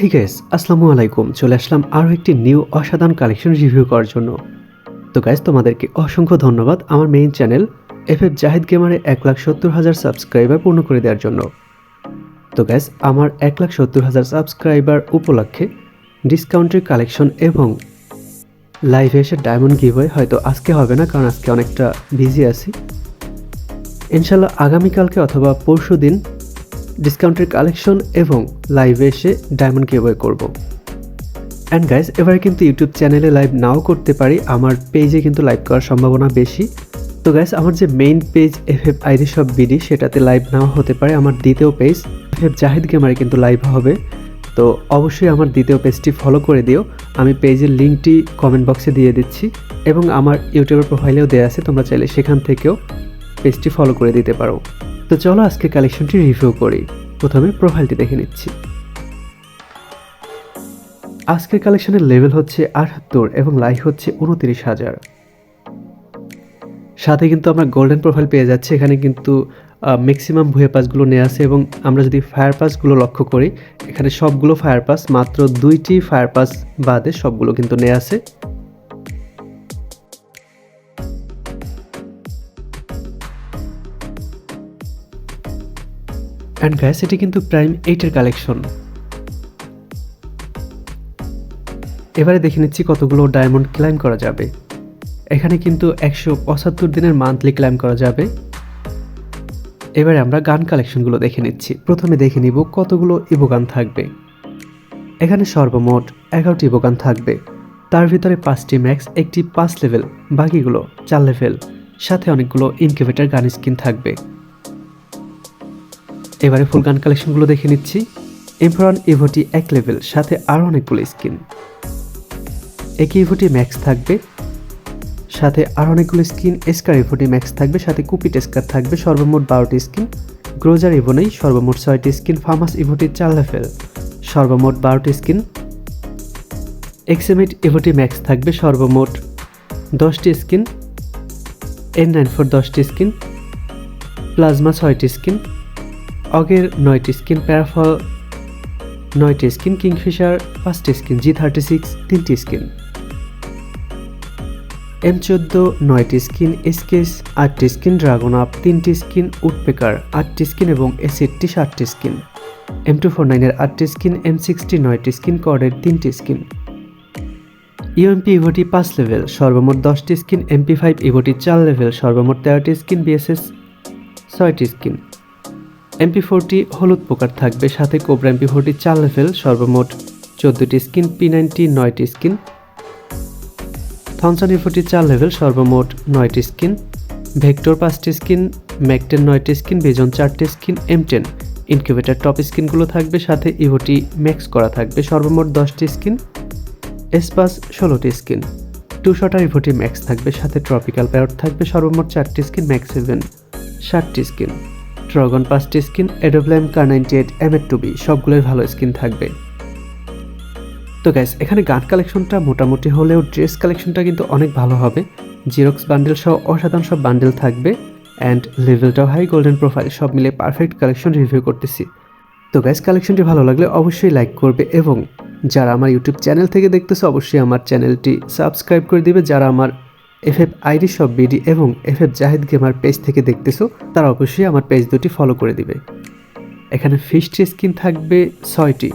Hey guys আসসালামু আলাইকুম। চলে আসলাম আরও একটি নিউ অসাধারণ কালেকশন রিভিউ করার জন্য। তো গাইস তোমাদেরকে অসংখ্য ধন্যবাদ আমার main channel F F Zahid গেমারে এক লাখ সত্তর হাজার সাবস্ক্রাইবার পূর্ণ করে দেওয়ার জন্য। তো গাইস আমার এক লাখ সত্তর হাজার সাবস্ক্রাইবার উপলক্ষে ডিসকাউন্টের কালেকশন এবং লাইভে এসে ডায়মন্ড গিভওয়ে হয়তো আজকে হবে না, কারণ আজকে অনেকটা বিজি আছি। ইনশাল্লাহ আগামীকালকে অথবা পরশু দিন ডিসকাউন্টের কালেকশন এবং লাইভে এসে ডায়মন্ড গিভওয়ে করব। অ্যান্ড গাইস এবারে কিন্তু ইউটিউব চ্যানেলে লাইভ নাও করতে পারি। আমার পেজে কিন্তু লাইভ করার সম্ভাবনা বেশি। তো গাইস আমার যে main page F F ID সব বিডি সেটাতে লাইভ নাও হতে পারে আমার দ্বিতীয় পেজ এফ এফ জাহিদ গেমারে কিন্তু লাইভ হবে। তো অবশ্যই আমার দ্বিতীয় পেজটি ফলো করে দিও। আমি পেজের লিঙ্কটি কমেন্ট বক্সে দিয়ে দিচ্ছি। এবং আমার ইউটিউবের প্রোফাইলেও দেওয়া আছে, তোমরা চাইলে সেখান থেকেও পেজটি ফলো করে দিতে পারো। তো চলো আজকে কালেকশনটি রিভিউ করি। প্রথমে প্রোফাইলটি দেখে নিচ্ছি। আজকের কালেকশনের লেভেল হচ্ছে আটাত্তর এবং লাইক হচ্ছে উনত্রিশ হাজার। সাথে কিন্তু আমরা গোল্ডেন প্রোফাইল পেয়ে যাচ্ছি, এখানে কিন্তু ম্যাক্সিমাম ভুয়ে পাসগুলো নেওয়া আছে এবং আমরা যদি ফায়ার পাসগুলো লক্ষ্য করি, এখানে সবগুলো ফায়ার পাস মাত্র দুইটি ফায়ার পাস বাদে সবগুলো কিন্তু নেওয়া আছে। অ্যান্ড গ্যাস এটি কিন্তু প্রাইম এইটের কালেকশন এবারে দেখে নিচ্ছি কতগুলো ডায়মন্ড ক্লাইম করা যাবে। এখানে কিন্তু একশো পঁচাত্তর দিনের মান্থলি ক্লাইম করা যাবে। এবারে আমরা গান কালেকশনগুলো দেখে নিচ্ছি। প্রথমে দেখে নিব কতগুলো ইবোগান থাকবে। এখানে সর্বমোট এগারোটি ইবোগান থাকবে। তার ভিতরে পাঁচটি ম্যাক্স একটি পাঁচ লেভেল বাকিগুলো চার লেভেল সাথে অনেকগুলো ইনকিউবেটার গান স্কিন থাকবে। এবারে ফুল গান কালেকশনগুলো দেখে নিচ্ছি। এমফরন ইভোটি এক লেভেল সাথে আরও অনেকগুলো স্কিন একই ইভোটি ম্যাক্স থাকবে, সাথে আর অনেকগুলো স্কিন এসকার ইভোটি ম্যাক্স থাকবে, সাথে কুপিট এসকার থাকবে, সর্বমোট বারোটি স্কিন গ্রোজার ইভোনেই সর্বমোট ছয়টি স্কিন ফার্মাস ইভোটি চার লেভেল সর্বমোট বারোটি স্কিন এক্সেমিট ইভোটি ম্যাক্স থাকবে, সর্বমোট দশটি স্কিন এন নাইন ফোর দশটি স্কিন প্লাজমা ছয়টি স্কিন অগের নয়টি স্কিন প্যারাফল, নয়টি স্কিন কিংফিশার, পাঁচটি স্কিন জি থার্টি সিক্স তিনটি স্কিন। এম চোদ্দ, নয়টি স্কিন এসকেস আটটি স্কিন ড্রাগন আপ তিনটি স্কিন উডপেকার আটটি স্কিন এবং এসিডটি ষাটটি স্কিন। এম টু ফোর নাইনের আটটি স্কিন এম সিক্সটি নয়টি স্কিন কর্ডের তিনটি স্কিন। ইউএমপি ইভোটি পাঁচ লেভেল সর্বমোট দশটি স্কিন এমপি ফাইভ ইভোটি চার লেভেল সর্বমোট তেরোটি স্কিন বিএসএস ছয়টি স্কিন। এমপি ফোরটি হলুদ পোকার থাকবে, সাথে কোবরা এমপি ফোরটি চার লেভেল সর্বমোট চোদ্দোটি স্কিন পি নাইনটি নয়টি স্কিন থমসন ইফোটি চার লেভেল সর্বমোট নয়টি স্কিন ভেক্টর পাঁচটি স্কিন ম্যাকটেন নয়টি স্কিন বেজন চারটি skin M ten incubator top স্কিনগুলো থাকবে, সাথে ইভোটি ম্যাক্স করা থাকবে, সর্বমোট দশটি স্কিন এসপাস ষোলোটি স্কিন টু শটার ইভোটি ম্যাক্স থাকবে, সাথে ট্রপিক্যাল প্যারট থাকবে, সর্বমোট চারটি স্কিন ম্যাক্স সেভেন ষাটটি স্কিন ড্রাগন পাঁচটি স্কিন এডোব্লাম কার ninety eight, M two B, সবগুলোই ভালো স্কিন থাকবে। তো গ্যাস এখানে গান কালেকশনটা মোটামুটি হলেও ড্রেস কালেকশনটা কিন্তু অনেক ভালো হবে। জিরক্স বান্ডেল সহ অসাধারণ সব বান্ডেল থাকবে অ্যান্ড লেভেলটাও হাই গোল্ডেন প্রোফাইল সব মিলে পারফেক্ট কালেকশন রিভিউ করতেছি। তো গ্যাস কালেকশনটি ভালো লাগলে অবশ্যই লাইক করবে এবং যারা আমার ইউটিউব চ্যানেল থেকে দেখতেছে, অবশ্যই আমার চ্যানেলটি সাবস্ক্রাইব করে দিবে। যারা আমার এফ এফ আইডি সব বিডি এবং F F Zahid gamer page থেকে দেখতেছো, তারা অবশ্যই আমার পেজ দুটি ফলো করে দিবে। এখানে ফিস্টি স্কিন থাকবে ছয়টি।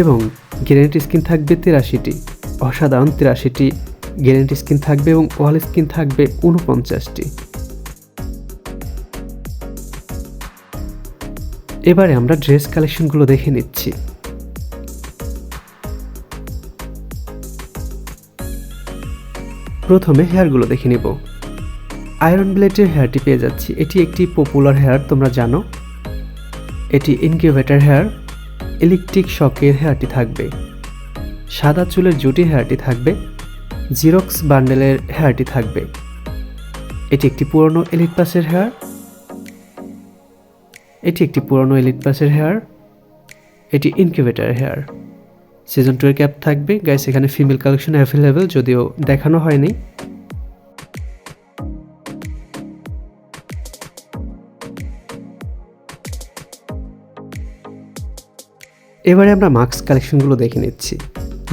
এবং গ্যারেন্টি স্কিন থাকবে তিরাশিটি। অসাধারণ তিরাশিটি গ্যারেন্টি স্কিন থাকবে এবং ওয়াল স্কিন থাকবে উনপঞ্চাশটি এবারে আমরা ড্রেস কালেকশনগুলো দেখে নিচ্ছি। প্রথমে হেয়ারগুলো দেখে নিব। আয়রন ব্লেডের হেয়ারটি পেয়ে যাচ্ছি। এটি একটি পপুলার হেয়ার, তোমরা জানো। এটি ইনকিউবেটার হেয়ার। ইলেকট্রিক শকের হেয়ারটি থাকবে। সাদা চুলের জুটি হেয়ারটি থাকবে। জিরক্স বান্ডেলের হেয়ারটি থাকবে। এটি একটি পুরনো এলিট পাসের হেয়ার। এটি একটি পুরনো এলিট পাসের হেয়ার। এটি ইনকিউবেটার হেয়ার। সিজন টু এর ক্যাপ থাকবে। গাইস এখানে ফিমেল কালেকশন অ্যাভেলেবেল যদিও দেখানো হয়নি। এবারে আমরা মাস্ক কালেকশনগুলো দেখে নিচ্ছি।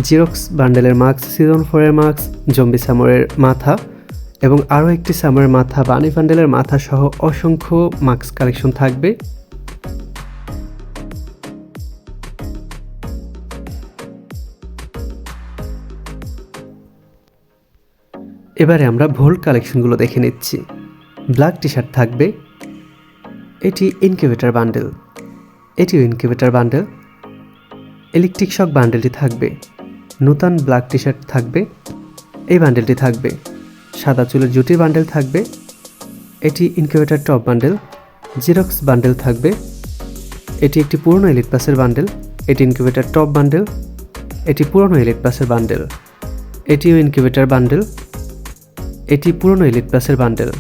জিরক্স বান্ডেলের মাস্ক সিজন ফোরের মাস্ক জম্বি সামরের মাথা এবং আরও একটি সামরের মাথা বানি বান্ডেলের মাথা সহ অসংখ্য মাস্ক কালেকশন থাকবে। এবারে আমরা ভোল্ট কালেকশনগুলো দেখে নিচ্ছি। ব্ল্যাক টি শার্ট থাকবে। এটি ইনকিউবেটার বান্ডেল। এটিও ইনকিউবেটার বান্ডেল। ইলেকট্রিক শক বান্ডেলটি থাকবে। নূতন ব্ল্যাক টি শার্ট থাকবে। এই বান্ডেলটি থাকবে। সাদা চুলের জুটি বান্ডেল থাকবে। এটি incubator top bundle. Xerox bundle থাকবে। এটি একটি পুরনো এলিট পাসের বান্ডেল। এটি ইনকিউবেটার টপ বান্ডেল। এটি পুরনো এলিট পাসের বান্ডেল। এটিও ইনকিউবেটার বান্ডেল। এটি পুরনো এলিট প্লাসের বান্ডেল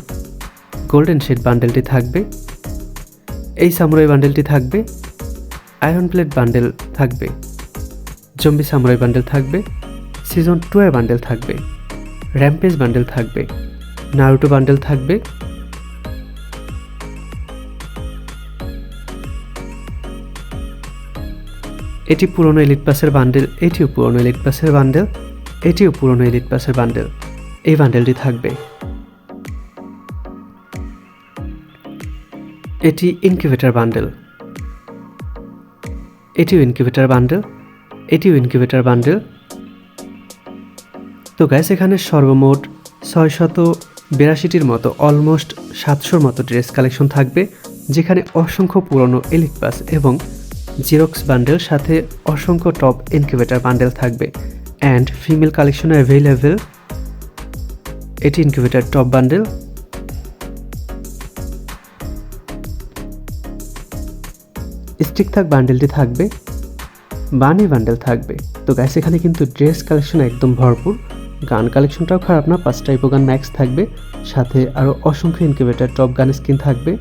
গোল্ডেন শেড বান্ডেলটি থাকবে। এই সামুরাই বান্ডেলটি থাকবে। আয়রন প্লেট বান্ডেল থাকবে। জম্বি সামুরাই বান্ডেল থাকবে। সিজন টু এর বান্ডেল থাকবে। র্যাম্পেজ বান্ডেল থাকবে। নারুটো বান্ডেল থাকবে। এটি পুরনো এলিট পাসের বান্ডেল এটিও পুরনো এলিট পাসের বান্ডেল এটিও পুরনো এলিট পাসের বান্ডেল এই বান্ডেলটি থাকবে। এটি ইনকিউবেটার বান্ডেল। এটিও ইনকিউবেটার বান্ডেল, এটিও ইনকিউবেটার বান্ডেল। তো গ্যাস এখানে সর্বমোট ছয়শত বিরাশিটির মতো অলমোস্ট সাতশোর মতো ড্রেস কালেকশন থাকবে, যেখানে অসংখ্য পুরনো এলিট পাস এবং জিরক্স বান্ডেল সাথে অসংখ্য টপ ইনকিউবেটার বান্ডেল থাকবে। অ্যান্ড ফিমেল কালেকশন অ্যাভেলেবেল এটি ইনকিউবেটার টপ বান্ডেল স্টিক থাক বান্ডেলটি থাকবে। বানি বান্ডেল থাকবে। তো গাইস এখানে কিন্তু ড্রেস কালেকশন একদম ভরপুর। গান কালেকশনটাও খারাপ না পাঁচটা গান ম্যাক্স থাকবে। সাথে আরও অসংখ্য ইনকিউবেটার টপ গান স্কিন থাকবে।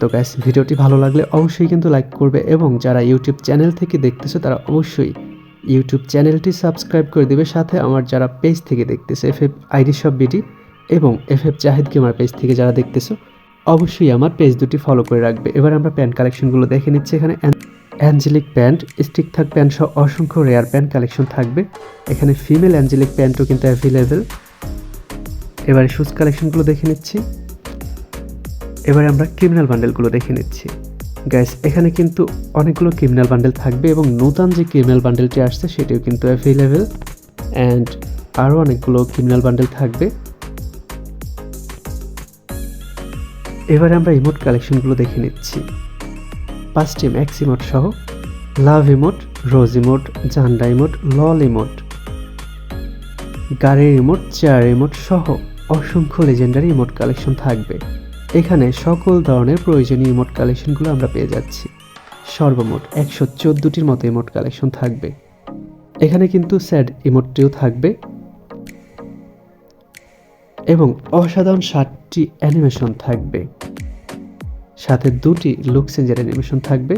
তো গ্যাস ভিডিওটি ভালো লাগলে অবশ্যই কিন্তু লাইক করবে এবং যারা ইউটিউব চ্যানেল থেকে দেখতেছো তারা অবশ্যই ইউটিউব চ্যানেলটি সাবস্ক্রাইব করে দেবে। সাথে আমার যারা পেজ থেকে দেখতেছে এফ এফ আইডি সব বিডি এবং F F Zahid gamer page থেকে যারা দেখতেছো, অবশ্যই আমার পেজ দুটি ফলো করে রাখবে। এবার আমরা প্যান্ট কালেকশনগুলো দেখে নিচ্ছি এখানে। অ্যাঞ্জেলিক প্যান্ট স্টিক থাক প্যান্ট সহ অসংখ্য রেয়ার প্যান্ট কালেকশন থাকবে। এখানে ফিমেল অ্যাঞ্জেলিক প্যান্টও কিন্তু অ্যাভেলেবেল এবারে শুজ কালেকশনগুলো দেখে নিচ্ছি। এবারে আমরা ক্রিমিনাল বান্ডেলগুলো দেখে নিচ্ছি। গ্যাস এখানে কিন্তু অনেকগুলো ক্রিমিনাল বান্ডেল থাকবে এবং নতুন যে ক্রিমিনাল বান্ডেলটি আসছে, সেটিও কিন্তু অ্যাভেলেবেল অ্যান্ড আরও অনেকগুলো ক্রিমিনাল বান্ডেল থাকবে। এবারে আমরা ইমোট কালেকশনগুলো দেখে নিচ্ছি। পাঁচটি ম্যাক্স ইমোট সহ লাভ ইমোট রোজ ইমোট জান্ডা ইমোট লল ইমোট গাড়ির ইমোট চেয়ার ইমোট সহ অসংখ্য লেজেন্ডারি ইমোট কালেকশন থাকবে। এখানে সকল ধরনের প্রয়োজনীয় ইমোট কালেকশনগুলো আমরা পেয়ে যাচ্ছি। সর্বমোট একশো চোদ্দোটির মতো ইমোট কালেকশন থাকবে। এখানে কিন্তু স্যাড ইমোটটিও থাকবে। এবং অসাধারণ ষাটটি অ্যানিমেশন থাকবে। সাথে দুটি লুক চেঞ্জের অ্যানিমেশন থাকবে।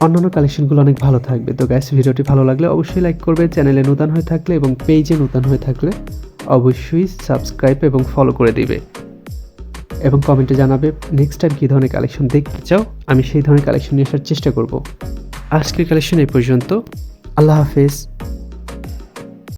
অন্যান্য কালেকশনগুলো অনেক ভালো থাকবে। তো গ্যাস ভিডিওটি ভালো লাগলে অবশ্যই লাইক করবে, চ্যানেলে নতুন হয়ে থাকলে এবং পেজে নতুন হয়ে থাকলে অবশ্যই সাবস্ক্রাইব এবং ফলো করে দিবে। এবং কমেন্টে জানাবে নেক্সট টাইম কী ধরনের কালেকশন দেখতে চাও, আমি সেই ধরনের কালেকশন নিয়ে আসার চেষ্টা করব। আজকের কালেকশন এই পর্যন্ত। আল্লাহ হাফেজ।